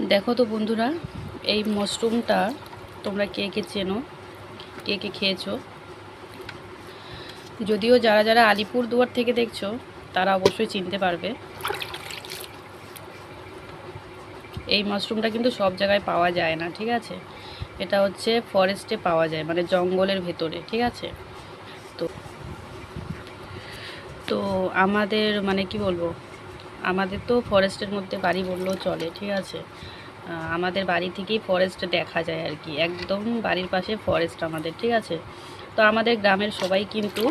দেখো তো বন্ধুরা, এই মাশরুমটা তোমরা কে কে চেনো? কে কে খেয়েছো? যদিও যারা যারা আলিপুর দুয়ার থেকে দেখছ, তারা অবশ্যই চিনতে পারবে। এই মাশরুমটা কিন্তু সব জায়গায় পাওয়া যায় না, ঠিক আছে? এটা হচ্ছে ফরেস্টে পাওয়া যায় মানে জঙ্গলের ভেতরে, ঠিক আছে? তো তো আমাদের মানে কি বলব? আমাদের তো ফরেস্টের মধ্যে বাড়ি বললেও চলে, ঠিক আছে? আমাদের বাড়ি থেকেই ফরেস্ট দেখা যায় আর কি, একদম বাড়ির পাশে ফরেস্ট আমাদের, ঠিক আছে? তো আমাদের গ্রামের সবাই কিন্তু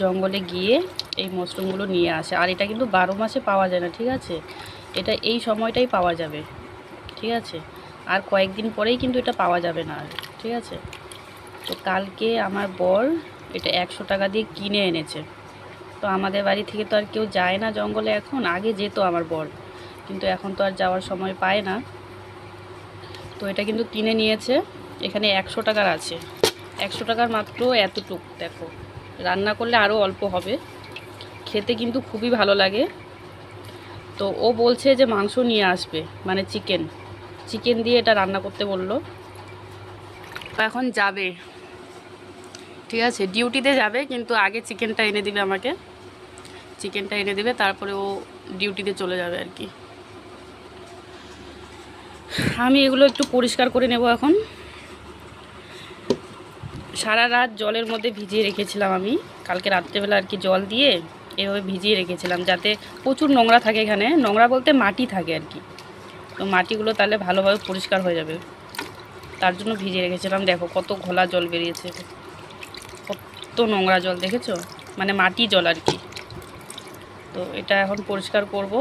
জঙ্গলে গিয়ে এই মশরুমগুলো নিয়ে আসে, আর এটা কিন্তু বারো মাসে পাওয়া যায় না, ঠিক আছে? এটা এই সময়টাই পাওয়া যাবে, ঠিক আছে? আর কয়েকদিন পরেই কিন্তু এটা পাওয়া যাবে না আর, ঠিক আছে? তো কালকে আমার বর এটা একশো টাকা দিয়ে কিনে এনেছে। তো আমাদের বাড়ি থেকে তো আর কেউ যায় না জঙ্গলে এখন। আগে যেত আমার বর, কিন্তু এখন তো আর যাওয়ার সময় পায় না। তো এটা কিন্তু কিনে নিয়েছে। এখানে একশো টাকার আছে। একশো টাকার মাত্র এতটুক, দেখো। রান্না করলে আরও অল্প হবে। খেতে কিন্তু খুবই ভালো লাগে। তো ও বলছে যে মাংস নিয়ে আসবে মানে চিকেন। চিকেন দিয়ে এটা রান্না করতে বলল। এখন যাবে। ঠিক আছে, ডিউটিতে যাবে, কিন্তু আগে চিকেনটা এনে দিবে আমাকে। চিকেনটা এনে দেবে, তারপরে ও ডিউটিতে চলে যাবে আর কি। আমি এগুলো একটু পরিষ্কার করে নেব এখন। সারা রাত জলের মধ্যে ভিজিয়ে রেখেছিলাম আমি। কালকে রাত্রেবেলা আর কি জল দিয়ে এভাবে ভিজিয়ে রেখেছিলাম, যাতে প্রচুর নোংরা থাকে এখানে। নোংরা বলতে মাটি থাকে আর কি। তো মাটিগুলো তাহলে ভালোভাবে পরিষ্কার হয়ে যাবে। তার জন্য ভিজিয়ে রেখেছিলাম। দেখো কত ঘোলা জল বেরিয়েছে। কত নোংরা জল, দেখেছ? মানে মাটি জল আর কি। তো এটা এখন পরিষ্কার করব।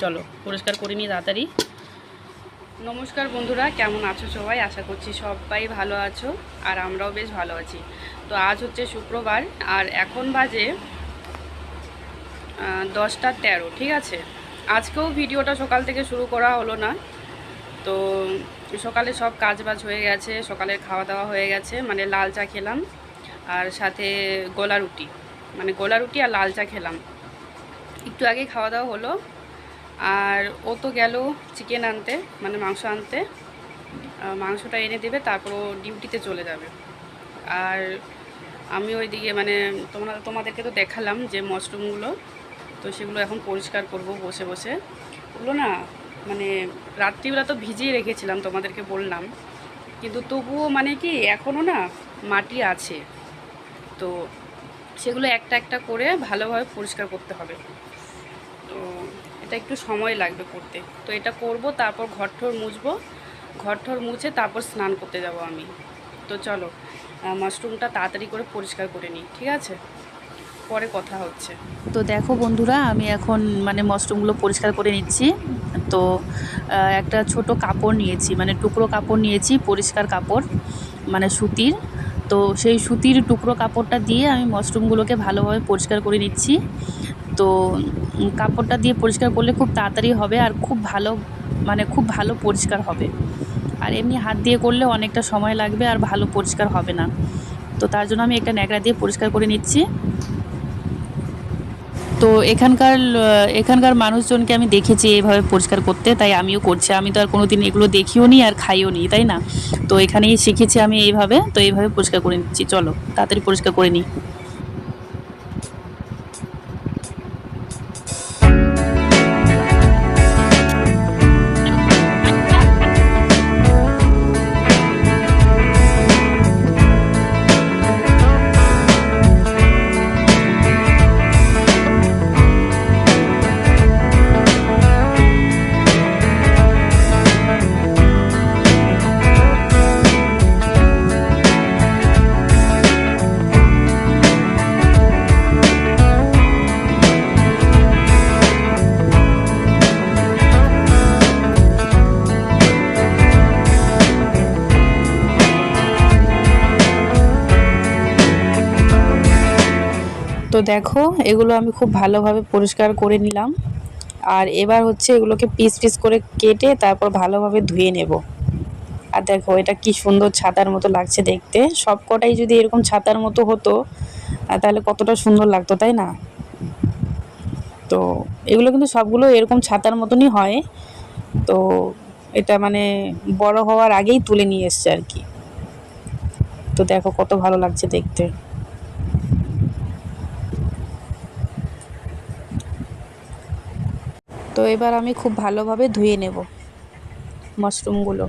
চলো, পরিষ্কার করে তাড়াতাড়ি। নমস্কার বন্ধুরা, কেমন আছো সবাই? আশা করছি সবাই ভালো আছো আর আমরাও বেশ ভালো আছি। তো আজ হচ্ছে শুক্রবার আর এখন বাজে দশটা তেরো, ঠিক আছে? আজকেও ভিডিওটা সকাল থেকে শুরু করা হলো না। তো সকালে সব কাজ বাজ হয়ে গেছে সকালের খাওয়া দাওয়া হয়ে গেছে মানে লাল চা খেলাম আর সাথে গোলা রুটি। মানে গোলা রুটি আর লাল চা খেলাম। একটু আগে খাওয়া দাওয়া হলো। আর ও তো গেল চিকেন আনতে মানে মাংস আনতে। মাংসটা এনে দেবে, তারপর ও ডিউটিতে চলে যাবে। আর আমি ওইদিকে মানে তোমরা, তোমাদেরকে তো দেখালাম যে মশরুমগুলো তো সেগুলো এখন পরিষ্কার করব বসে বসে। ওগুলো না মানে রাত্রিবেলা তো ভিজিয়ে রেখেছিলাম, তোমাদেরকে বললাম। কিন্তু তবুও মানে কি এখনও না মাটি আছে। তো সেগুলো একটা একটা করে ভালোভাবে পরিষ্কার করতে হবে। এটা একটু সময় লাগবে করতে। তো এটা করব, তারপর ঘর ঘরঠর মুছবো। ঘর ঘরঠর মুছে তারপর স্নান করতে যাব আমি। তো চলো মাশরুমটা তাড়াতাড়ি করে পরিষ্কার করে নিই, ঠিক আছে? পরে কথা হচ্ছে। তো দেখো বন্ধুরা, আমি এখন মানে মাশরুমগুলো পরিষ্কার করে নিচ্ছি। তো একটা ছোট কাপড় নিয়েছি মানে টুকরো কাপড় নিয়েছি, পরিষ্কার কাপড় মানে সুতির। তো সেই সুতির টুকরো কাপড়টা দিয়ে আমি মাশরুমগুলোকে ভালোভাবে পরিষ্কার করে নিচ্ছি। তো কাপড়টা দিয়ে পরিষ্কার করলে খুব তাড়াতাড়ি হবে আর খুব ভালো মানে খুব ভালো পরিষ্কার হবে। আর এমনি হাত দিয়ে করলে অনেকটা সময় লাগবে আর ভালো পরিষ্কার হবে না। তো তার জন্য আমি একটা ন্যাকড়া দিয়ে পরিষ্কার করে নিচ্ছি। তো এখানকার এখানকার মানুষজনকে আমি দেখেছি এইভাবে পরিষ্কার করতে, তাই আমিও করছি। আমি তো আর কোনো দিন এগুলো দেখিও নি আর খাইও নি, তাই না? তো এখানেই শিখেছি আমি এইভাবে, তো এইভাবে পরিষ্কার করে নিচ্ছি। চলো, তাড়াতাড়ি পরিষ্কার করে নিই। তো দেখো, এগুলো আমি খুব ভালোভাবে পরিষ্কার করে নিলাম। আর এবার হচ্ছে এগুলোকে পিস পিস করে কেটে তারপর ভালোভাবে ধুয়ে নেব। আর দেখো, এটা কি সুন্দর ছাতার মতো লাগছে দেখতে। সব কটাই যদি এরকম ছাতার মতো হতো তাহলে কতটা সুন্দর লাগতো, তাই না? তো এগুলো কিন্তু সবগুলো এরকম ছাতার মতনই হয়। তো এটা মানে বড় হওয়ার আগেই তুলে নিয়ে এসছে আর কি। তো দেখো, কত ভালো লাগছে দেখতে। তো এবার আমি খুব ভালোভাবে ধুয়ে নেব মাশরুমগুলো।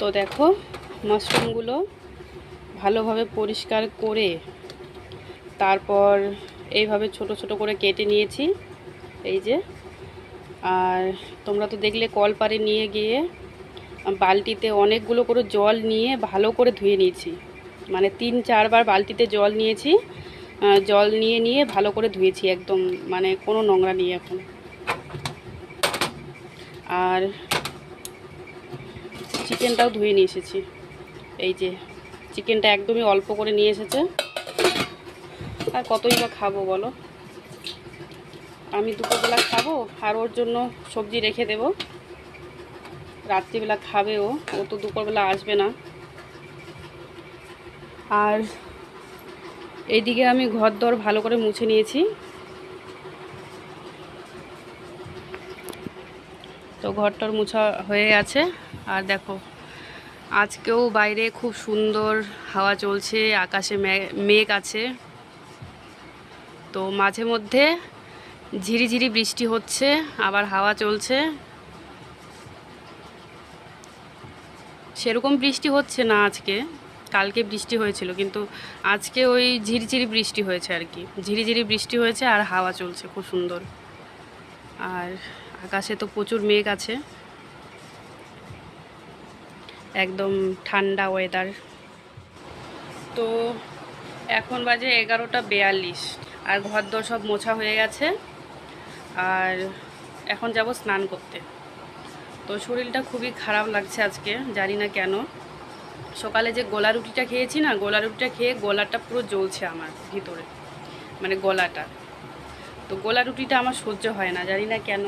তো দেখো, মাশরুমগুলো ভালোভাবে পরিষ্কার করে তারপর এইভাবে ছোট ছোট করে কেটে নিয়েছি। এই যে। আর তোমরা তো দেখলে কলপারে নিয়ে গিয়ে বালতিতে অনেকগুলো করে জল নিয়ে ভালো করে ধুয়ে নিয়েছি। মানে তিন, চারবার বালতিতে জল নিয়েছি। জল নিয়ে নিয়ে ভালো করে ধুয়েছি একদম। মানে কোনো নোংরা নেই এখন। আর চিকেনটাও ধুয়ে নিয়ে এসেছি। এই যে, চিকেনটা একদমই অল্প করে নিয়ে এসেছে। আর কতই বা খাব বলো? আমি দুপুরবেলা খাব, আর ওর জন্য সবজি রেখে দেব। রাত্রিবেলা খাবে ও ও তো দুপুরবেলা আসবে না। আর এইদিকে আমি ঘর দর ভালো করে মুছে নিয়েছি। তো ঘরটার মুছা হয়ে গেছে। আর দেখো, আজকেও বাইরে খুব সুন্দর হাওয়া চলছে, আকাশে মেঘ আছে। তো মাঝে মধ্যে ঝিরিঝিরি বৃষ্টি হচ্ছে, আবার হাওয়া চলছে। সেরকম বৃষ্টি হচ্ছে না আজকে, কালকে বৃষ্টি হয়েছিল, কিন্তু আজকে ওই ঝিরিঝিরি বৃষ্টি হয়েছে আর কি। ঝিরিঝিরি বৃষ্টি হয়েছে আর হাওয়া চলছে, খুব সুন্দর। আর আকাশে তো প্রচুর মেঘ আছে। একদম ঠান্ডা ওয়েদার তো এখন বাজে এগারোটা বেয়াল্লিশ। আর ঘর দর সব মোছা হয়ে গেছে। আর এখন যাব স্নান করতে। তো শরীরটা খুবই খারাপ লাগছে আজকে, জানি না কেন। সকালে যে গোলা রুটিটা খেয়েছি না, গোলা রুটিটা খেয়ে গলাটা পুরো জ্বলছে আমার ভিতরে মানে গলাটা। তো গোলা রুটিটা আমার সহ্য হয় না, জানি না কেন।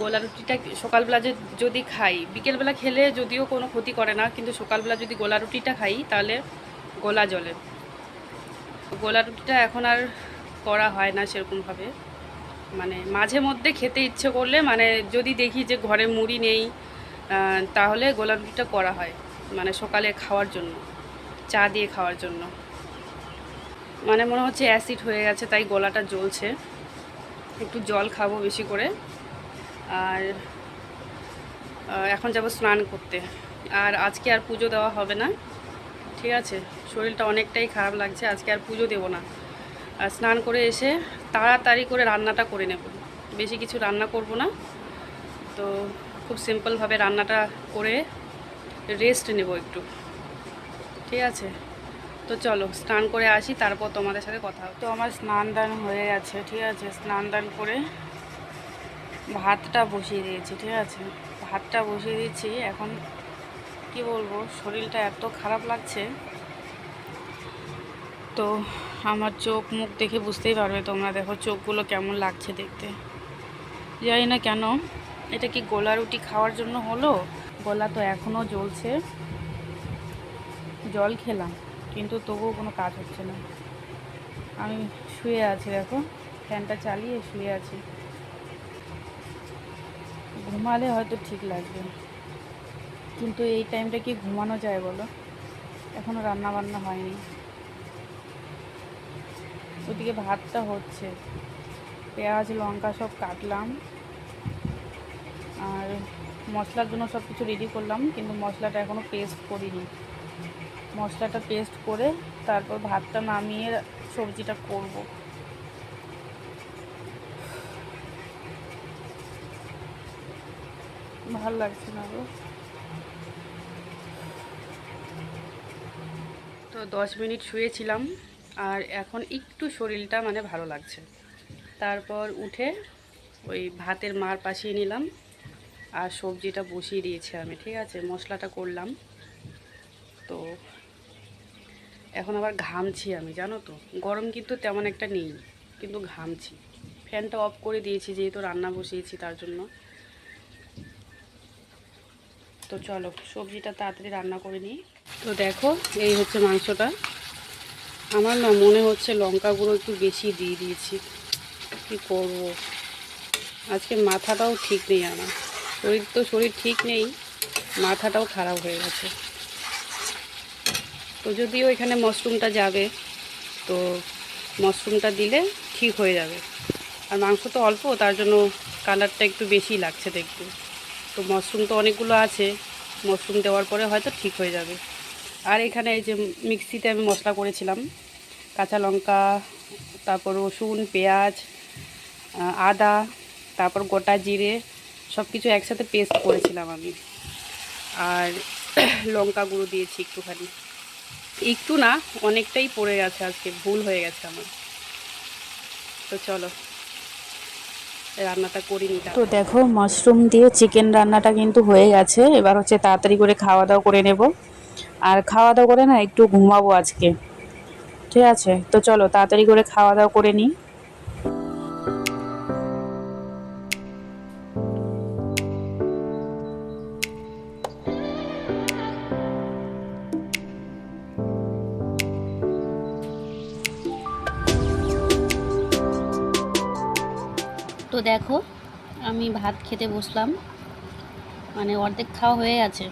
গোলা রুটিটা সকালবেলা যদি খাই, বিকেলবেলা খেলে যদিও কোনো ক্ষতি করে না, কিন্তু সকালবেলা যদি গোলা রুটিটা খাই, তাহলে গোলা জ্বলে। গোলা রুটিটা এখন আর করা হয় না সেরকমভাবে। মানে মাঝে মধ্যে খেতে ইচ্ছে করলে মানে যদি দেখি যে ঘরে মুড়ি নেই তাহলে গোলা রুটিটা করা হয় মানে সকালে খাওয়ার জন্য, চা দিয়ে খাওয়ার জন্য। মানে মনে হচ্ছে অ্যাসিড হয়ে গেছে, তাই গলাটা জ্বলছে। একটু জল খাব বেশি করে। আর এখন যাব স্নান করতে। আর আজকে আর পুজো দেওয়া হবে না। ঠিক আছে? শরীরটা অনেকটাই খারাপ লাগছে, আজকে আর পুজো দেবো না। আর স্নান করে এসে তাড়াতাড়ি করে রান্নাটা করে নেব। বেশি কিছু রান্না করব না। তো খুব সিম্পলভাবে রান্নাটা করে রেস্ট নেব একটু। ঠিক আছে? তো চলো, স্নান করে আসি, তারপর তোমাদের সাথে কথা তো আমার স্নান দান হয়ে গেছে, ঠিক আছে? স্নান দান করে ভাতটা বসিয়ে দিয়েছি, ঠিক আছে? ভাতটা বসিয়ে দিয়েছি এখন কি বলব, শরীরটা এত খারাপ লাগছে। তো আমার চোখ মুখ দেখে বুঝতেই পারবে তোমরা। দেখো চোখগুলো কেমন লাগছে দেখতে। জানি না কেন, এটা কি গোলা রুটি খাওয়ার জন্য হলো? গলা তো এখনও জ্বলছে। জল খেলাম, কিন্তু তবুও কোনো কাজ হচ্ছে না। আমি শুয়ে আছি, দেখো। ফ্যানটা চালিয়ে শুয়ে আছি। ঘুমালে হয়তো ঠিক লাগবে। কিন্তু এই টাইমটা কি ঘুমানো যায় বলো? এখনও রান্না বান্না হয়নি। ওদিকে ভাতটা হচ্ছে। পেঁয়াজ, লঙ্কা সব কাটলাম। আর মশলার জন্য সব কিছু রেডি করলাম, কিন্তু মশলাটা এখনও পেস্ট করিনি। মশলাটা পেস্ট করে তারপর ভাতটা নামিয়ে সবজিটা করব। ভালো লাগছে না গো। তো দশ মিনিট শুয়েছিলাম। আর এখন একটু শরীরটা মানে ভালো লাগছে। তারপর উঠে ওই ভাতের মার পাশিয়ে নিলাম আর সবজিটা বসিয়ে দিয়েছি আমি, ঠিক আছে? মশলাটা করলাম। তো এখন আবার ঘামছি আমি, জানো তো? গরম কিন্তু তেমন একটা নেই, কিন্তু ঘামছি। ফ্যানটা অফ করে দিয়েছি, যেহেতু রান্না বসিয়েছি তার জন্য। তো চলো, সবজিটা তাড়াতাড়ি রান্না করে নিই। তো দেখো, এই হচ্ছে মাংসটা। আমার না মনে হচ্ছে লঙ্কা গুঁড়ো একটু বেশি দিয়ে দিয়েছি। কি করব? আজকে মাথাটাও ঠিক নেই আমার। শরীর তো, শরীর ঠিক নেই, মাথাটাও খারাপ হয়ে গেছে। তো যদিও এখানে মাশরুমটা যাবে, তো মাশরুমটা দিলে ঠিক হয়ে যাবে। আর মাংস তো অল্প, তার জন্য কালারটা একটু বেশি লাগছে দেখতে। তো মাশরুম তো অনেকগুলো আছে, মাশরুম দেওয়ার পরে হয়তো ঠিক হয়ে যাবে। আর এখানে এই যে মিক্সিতে আমি মশলা করেছিলাম। কাঁচা লঙ্কা, তারপর রসুন, পেঁয়াজ আদা, তারপর গোটা জিরে সব কিছু একসাথে পেস্ট করেছিলাম আমি। আর লঙ্কা গুঁড়ো দিয়েছি একটুখানি। একটু না, অনেকটাই পড়ে গেছে আজকে, ভুল হয়ে গেছে আমার। তো চলো, রান্নাটা করি নি তো দেখো মাশরুম দিয়ে চিকেন রান্নাটা কিন্তু হয়ে গেছে। এবার হচ্ছে তাড়াতাড়ি করে খাওয়া দাওয়া করে নেব। আর খাওয়া দাওয়া করে না একটু ঘুমাবো আজকে। ঠিক আছে? তো চলো, তাড়াতাড়ি করে খাওয়া দাওয়া করে নিই। তো দেখো, আমি ভাত খেতে বসলাম। মানে অর্ধেক খাওয়া হয়ে গেছে।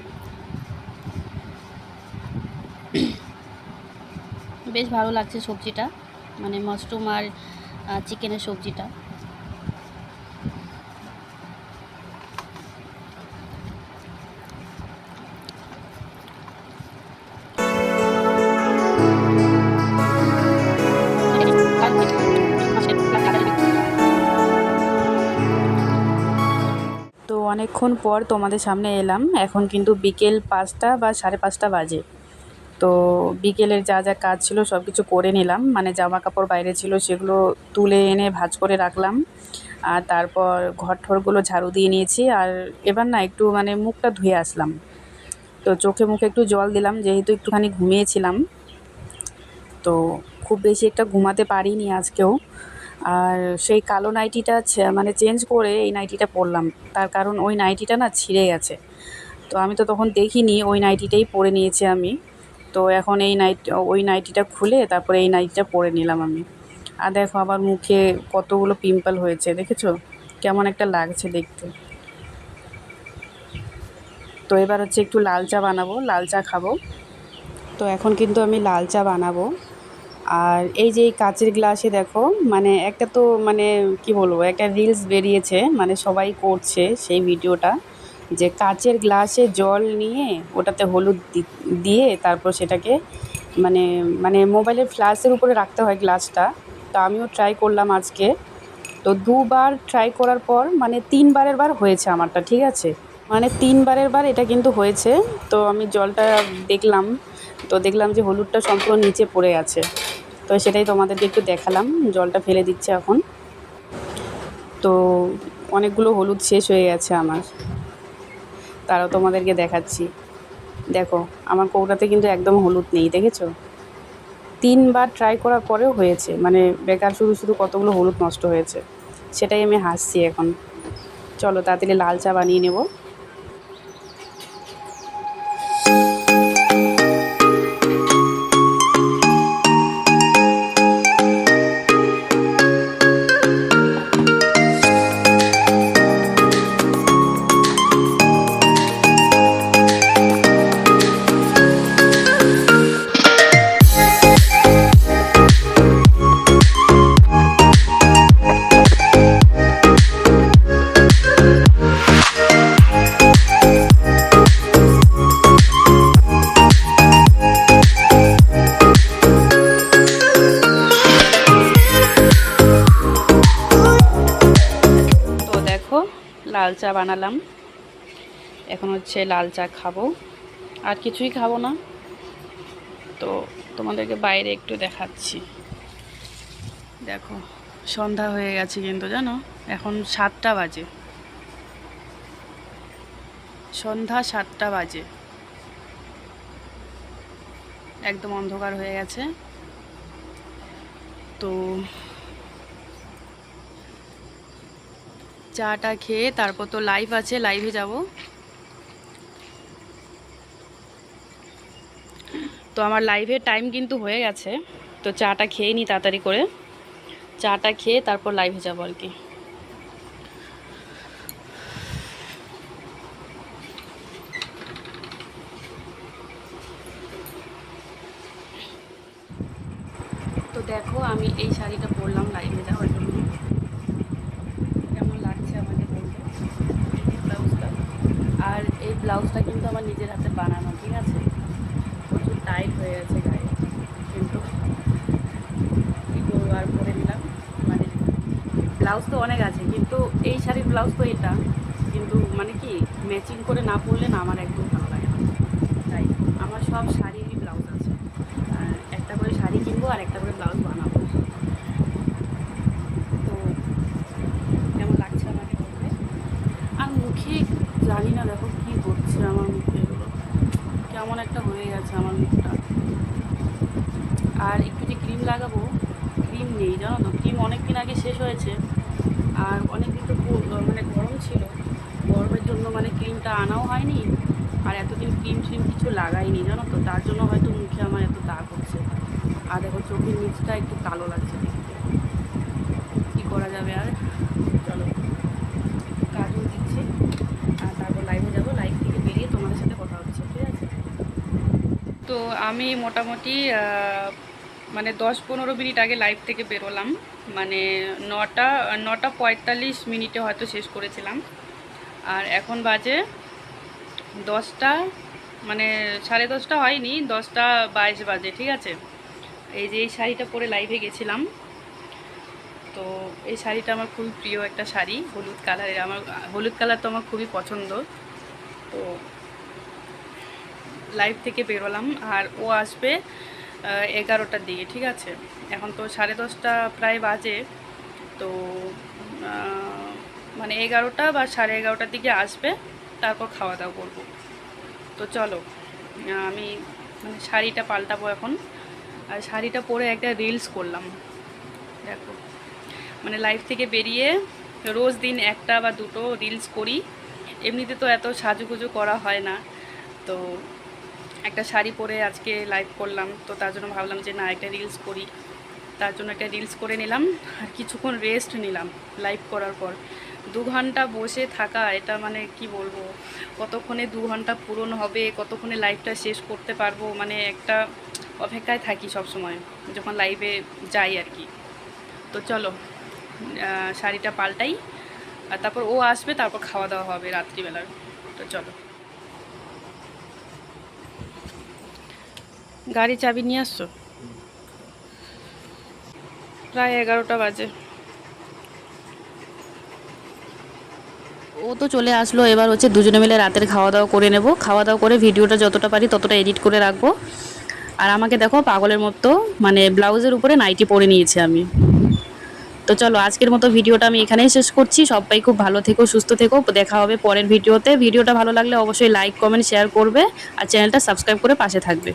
বেশ ভালো লাগছে সবজিটা। মানে মাশরুম আর চিকেনের সবজিটা। অনেকক্ষণ পর তোমাদের সামনে এলাম। এখন কিন্তু বিকেল পাঁচটা বা সাড়ে পাঁচটা বাজে। তো বিকেলের যা যা কাজ ছিল সব কিছু করে নিলাম। মানে জামা কাপড় বাইরে ছিল সেগুলো তুলে এনে ভাঁজ করে রাখলাম। আর তারপর ঘর ঠরগুলো ঝাড়ু দিয়ে নিয়েছি। আর এবার না একটু মানে মুখটা ধুয়ে আসলাম। তো চোখে মুখে একটু জল দিলাম, যেহেতু একটুখানি ঘুমিয়েছিলাম। তো খুব বেশি একটা ঘুমাতে পারিনি আজকেও। আর সেই কালো নাইটিটা মানে চেঞ্জ করে এই নাইটিটা পরলাম। তার কারণ ওই নাইটিটা না ছিঁড়ে গেছে। তো আমি তো তখন দেখিনি, ওই নাইটিটাই পরে নিয়েছি আমি। তো এখন এই নাইট ওই নাইটিটা খুলে তারপরে এই নাইটিটা পরে নিলাম আমি। আর দেখো আবার মুখে কতগুলো পিম্পল হয়েছে, দেখেছ? কেমন একটা লাগছে দেখতে। তো এবার হচ্ছে একটু লাল চা বানাবো, লাল চা খাব। তো এখন কিন্তু আমি লাল চা বানাবো। আর এই যে কাচের গ্লাসে দেখো মানে একটা তো মানে কি বলব, একটা রিলস বেরিয়েছে মানে সবাই করছে সেই ভিডিওটা যে কাচের গ্লাসে জল নিয়ে ওটাতে হলুদ দিয়ে তারপর সেটাকে মানে মানে মোবাইলের ফ্ল্যাশের উপরে রাখতে হয় গ্লাসটা তো আমিও ট্রাই করলাম আজকে। তো দুবার ট্রাই করার পর মানে তিনবারের বার হয়েছে আমারটা, ঠিক আছে? মানে তিনবারের বার এটা কিন্তু হয়েছে। তো আমি জলটা দেখলাম। তো দেখলাম যে হলুদটা সম্পূর্ণ নিচে পড়ে আছে। তো সেটাই তোমাদেরকে একটু দেখালাম। জলটা ফেলে দিচ্ছে এখন। তো অনেকগুলো হলুদ শেষ হয়ে গেছে আমার। তারাও তোমাদেরকে দেখাচ্ছি। দেখো, আমার কৌটাতে কিন্তু একদম হলুদ নেই, দেখেছ? তিনবার ট্রাই করার পরেও হয়েছে মানে বেকার শুধু শুধু কতগুলো হলুদ নষ্ট হয়েছে, সেটাই আমি হাসছি এখন। চলো, তাড়াতাড়ি লাল চা বানিয়ে নেব। বানালাম। এখন হচ্ছে লাল চা খাব। আর কিছুই খাব না। তো তোমাদেরকে বাইরে একটু দেখাচ্ছি। দেখো, সন্ধ্যা হয়ে গেছে কিন্তু জানো? এখন সাতটা বাজে। সন্ধ্যা সাতটা বাজে। একদম অন্ধকার হয়ে গেছে। তো চাটা খেয়ে তারপর তো লাইভ আছে লাইভে যাব। তো আমার লাইভের টাইম কিন্তু হয়ে গেছে। তো চাটা খেয়ে নিই তাড়াতাড়ি করে। চাটা খেয়ে তারপর লাইভে যাব আর কি তো দেখো আমি এই শাড়িটা পরলাম লাইভে যাওয়ার জন্য কেমন লাগছে আমাকে বলতে এই ব্লাউজটা আর এই ব্লাউজটা কিন্তু আমার নিজের হাতে বানানো ঠিক আছে প্রচুর টাইট হয়ে গেছে গায়ে কিন্তু কী করব আর পরে নিলাম মানে ব্লাউজ তো অনেক আছে, কিন্তু এই শাড়ির ব্লাউজ তো এটা। কিন্তু মানে কি ম্যাচিং করে না পরলে না আমার একদম ভালো লাগে না। তাই আমার সব শাড়িরই ব্লাউজ আছে। একটা করে শাড়ি কিনবো আর একটা করে ব্লাউজ বানাবো। তো কেমন লাগছে আমাকে বলতে? আর মুখে জানি না দেখো কি হচ্ছে আমার মুখে। এগুলো কেমন একটা হয়ে গেছে আমার মুখটা। আর একটু যে ক্রিম লাগাবো ক্রিম নেই, জানো তো? ক্রিম অনেক দিন আগে শেষ হয়েছে। আর অনেক তো মানে গরম ছিল। গরমের জন্য মানে ক্রিমটা আনাও হয়নি, আর এতদিন ক্রিম ট্রিম কিছু লাগাইনি, জানো তো? তার জন্য হয়তো মুখে আমার এত দাগ হচ্ছে। আর দেখো, চোখের নিচটা একটু কালো লাগছে দেখতে। কী করা যাবে আর? চলো, কাজও দিচ্ছি। আর তারপর লাইভে যাব। লাইভ থেকে বেরিয়ে তোমাদের সাথে কথা হচ্ছে, ঠিক আছে? তো আমি মোটামুটি মানে দশ পনেরো মিনিট আগে লাইভ থেকে বেরোলাম। মানে নটা নটা পঁয়তাল্লিশ মিনিটে হয়তো শেষ করেছিলাম। আর এখন বাজে দশটা মানে সাড়ে দশটা হয়নি, দশটা বাইশ বাজে, ঠিক আছে? এই যে এই শাড়িটা পরে লাইভে গেছিলাম। তো এই শাড়িটা আমার খুবই প্রিয় একটা শাড়ি, হলুদ কালারের। আমার, হলুদ কালার তো আমার খুবই পছন্দ। তো লাইভ থেকে বেরোলাম। আর ও আসবে এগারোটার দিকে, ঠিক আছে? এখন তো সাড়ে দশটা প্রায় বাজে। তো মানে এগারোটা বা সাড়ে এগারোটার দিকে আসবে, তারপর খাওয়া দাওয়া করব। তো চলো, আমি মানে শাড়িটা পাল্টাবো এখন। আর শাড়িটা পরে একটা রিলস করলাম। দেখো মানে লাইফ থেকে বেরিয়ে রোজ দিন একটা বা দুটো রিলস করি। এমনিতে তো এত সাজুগুজু করা হয় না। তো একটা শাড়ি পরে আজকে লাইভ করলাম, তো তার জন্য ভাবলাম যে না, একটা রিলস করি। তার জন্য একটা রিলস করে নিলাম, আর কিছুক্ষণ রেস্ট নিলাম লাইভ করার পর। দু ঘণ্টা বসে থাকা, এটা মানে কি বলব? কতক্ষণে দু ঘণ্টা পূরণ হবে, কতক্ষণে লাইভটা শেষ করতে পারব? মানে একটা অপেক্ষায় থাকি সব সময় যখন লাইভে যাই আর কি। তো চলো শাড়িটা পাল্টাই, আর তারপর ও আসবে, তারপর খাওয়া দাওয়া হবে রাত্রিবেলার। তো চলো। গাড়ি চাবি নিয়ে আসছো? প্রায় এগারোটা বাজে। ও তো চলে আসলো, এবার হচ্ছে দুজনে মিলে রাতের খাওয়া দাওয়া করে নেব। খাওয়া দাওয়া করে ভিডিওটা যতটা পারি ততটা এডিট করে রাখব। আর আমাকে দেখো, পাগলের মতো মানে ব্লাউজের উপরে নাইটি পরে নিয়েছি আমি। তো চলো, আজকের মতো ভিডিওটা আমি এখানেই শেষ করছি। সবাই খুব ভালো থেকো, সুস্থ থেকো। দেখা হবে পরের ভিডিওতে। ভিডিওটা ভালো লাগলে অবশ্যই লাইক কমেন্ট শেয়ার করবে। আর চ্যানেলটা সাবস্ক্রাইব করে পাশে থাকবে।